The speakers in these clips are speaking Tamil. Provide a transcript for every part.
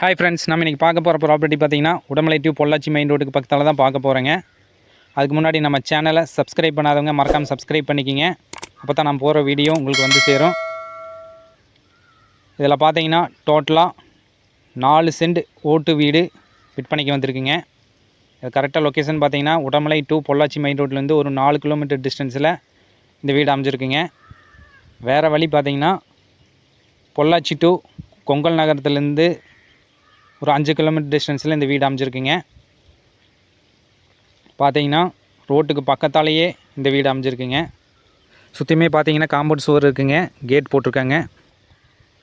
ஹாய் ஃப்ரெண்ட்ஸ் நம்ம இன்றைக்கி பார்க்க போகிற ப்ராப்பர்ட்டி பார்த்தீங்கன்னா உடமலை டியூ பொள்ளாச்சி மெயின் ரோட்டுக்கு பக்கத்தில் தான் பார்க்க போகிறேங்க அதுக்கு முன்னாடி நம்ம சேனலை சப்ஸ்கிரைப் பண்ணாதவங்க மறக்காமல் சப்ஸ்கிரைப் பண்ணிக்கிங்க. அப்போ தான் நான் போகிற வீடியோ உங்களுக்கு வந்து சேரும். இதில் பார்த்தீங்கன்னா டோட்டலாக நாலு சென்ட் ஓட்டு வீடு விற்பனைக்கு வந்திருக்குங்க. இது கரெக்டாக லொக்கேஷன் பார்த்தீங்கன்னா உடமலை டூ பொள்ளாச்சி மெயின் ரோட்லேருந்து ஒரு நாலு கிலோமீட்டர் டிஸ்டன்ஸில் இந்த வீடு அமைஞ்சிருக்குங்க. வேறு வழி பார்த்தீங்கன்னா பொள்ளாச்சி டூ கொங்கல் நகரத்துலேருந்து ஒரு அஞ்சு கிலோமீட்டர் டிஸ்டன்ஸில் இந்த வீடு அமைஞ்சிருக்குங்க. பார்த்தீங்கன்னா ரோட்டுக்கு பக்கத்தாலேயே இந்த வீடு அமைஞ்சிருக்குங்க. சுற்றியுமே பார்த்தீங்கன்னா காம்பவுண்ட் சுவர் இருக்குங்க. கேட் போட்டிருக்காங்க.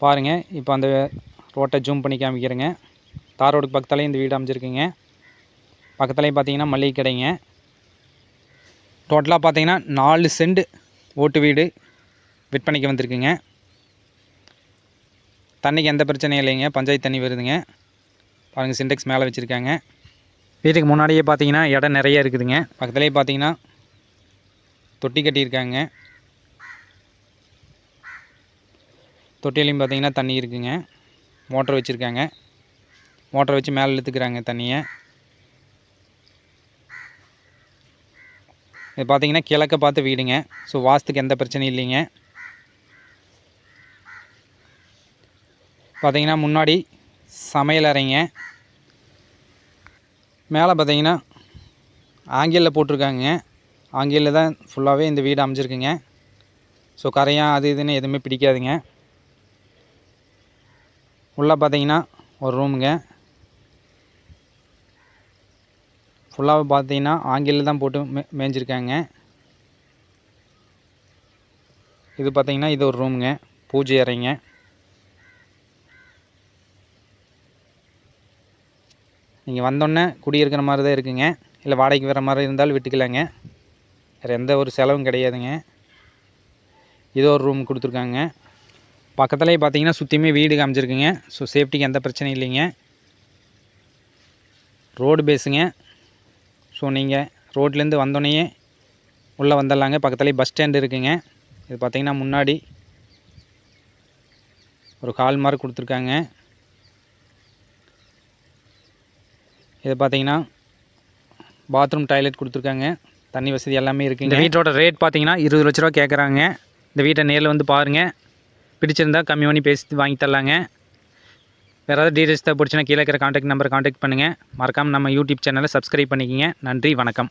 பாருங்கள் இப்போ அந்த ரோட்டை ஜூம் பண்ணி காமிக்கிறேங்க. தார் ரோடுக்கு பக்கத்தாலேயே இந்த வீடு அமைஞ்சிருக்குங்க. பக்கத்துலேயும் பார்த்தீங்கன்னா மளிகை கடைங்க. டோட்டலாக பார்த்தீங்கன்னா நாலு சென்ட் ஓட்டு வீடு விற்பனைக்கு வந்திருக்குங்க. தண்ணிக்கு எந்த பிரச்சனையும் இல்லைங்க. பஞ்சாயத்து தண்ணி வருதுங்க. பாருங்கள் சிண்டெக்ஸ் மேலே வச்சுருக்காங்க. வீட்டுக்கு முன்னாடியே பார்த்தீங்கன்னா இடம் நிறைய இருக்குதுங்க. பக்கத்துலேயே பார்த்தீங்கன்னா தொட்டி கட்டியிருக்காங்க. தொட்டிலையும் பார்த்தீங்கன்னா தண்ணி இருக்குங்க. மோட்டர் வச்சுருக்காங்க. மோட்டரை வச்சு மேலே இழுத்துக்கிறாங்க தண்ணியை. இது பார்த்தீங்கன்னா கிழக்க பார்த்து வீடுங்க. ஸோ வாஸ்துக்கு எந்த பிரச்சனையும் இல்லைங்க. பார்த்தீங்கன்னா முன்னாடி சமையல் அறைங்க மேலே பார்த்தீங்கன்னா ஆங்கிலில் போட்டிருக்காங்க. ஆங்கிலில் தான் ஃபுல்லாகவே இந்த வீடு அமைஞ்சிருக்குங்க. ஸோ கரையாக அது இதுன்னு எதுவுமே பிடிக்காதுங்க. உள்ளே பார்த்தீங்கன்னா ஒரு ரூமுங்க. ஃபுல்லாக பார்த்தீங்கன்னா ஆங்கிலில் தான் போட்டு மே மேய்ஞ்சிருக்காங்க. இது பார்த்தீங்கன்னா இது ஒரு ரூமுங்க. பூஜை அறைங்க. நீங்கள் வந்தோடனே குடியிருக்கிற மாதிரி தான் இருக்குங்க. இல்லை வாடகைக்கு வர மாதிரி இருந்தாலும் விட்டுக்கலாங்க. வேறு எந்த ஒரு செலவும் கிடையாதுங்க. இது ஒரு ரூம் கொடுத்துருக்காங்க. பக்கத்துலேயே பார்த்தீங்கன்னா சுற்றியுமே வீடு காமிச்சிருக்குங்க. ஸோ சேஃப்டிக்கு எந்த பிரச்சனையும் இல்லைங்க. ரோடு பேஸுங்க ஸோ நீங்கள் ரோட்லேருந்து வந்தோடனே உள்ளே வந்துடலாங்க. பக்கத்துலேயே பஸ் ஸ்டாண்டு இருக்குங்க. இது பார்த்தீங்கன்னா முன்னாடி ஒரு கால் மாதிரி கொடுத்துருக்காங்க. இது பார்த்தீங்கன்னா பாத்ரூம் டாய்லெட் கொடுத்துருக்காங்க. தண்ணி வசதி எல்லாமே இருக்குது இந்த வீட்டோட ரேட் பார்த்தீங்கன்னா இருபது லட்ச ரூபா கேட்குறாங்க இந்த வீட்டை நேரில் வந்து பாருங்கள் பிடிச்சிருந்தா கம்மி பண்ணி பேசி வாங்கி தரலாங்க. வேறு ஏதாவது டீட்டெயில்ஸ் தேவைப்படுச்சுன்னா கீழே இருக்கிற காண்டாக்ட் நம்பர் காண்டாக்ட் பண்ணுங்கள் மறக்காமல் நம்ம யூடியூப் சேனலை சப்ஸ்கிரைப் பண்ணிக்கிங்க. நன்றி வணக்கம்.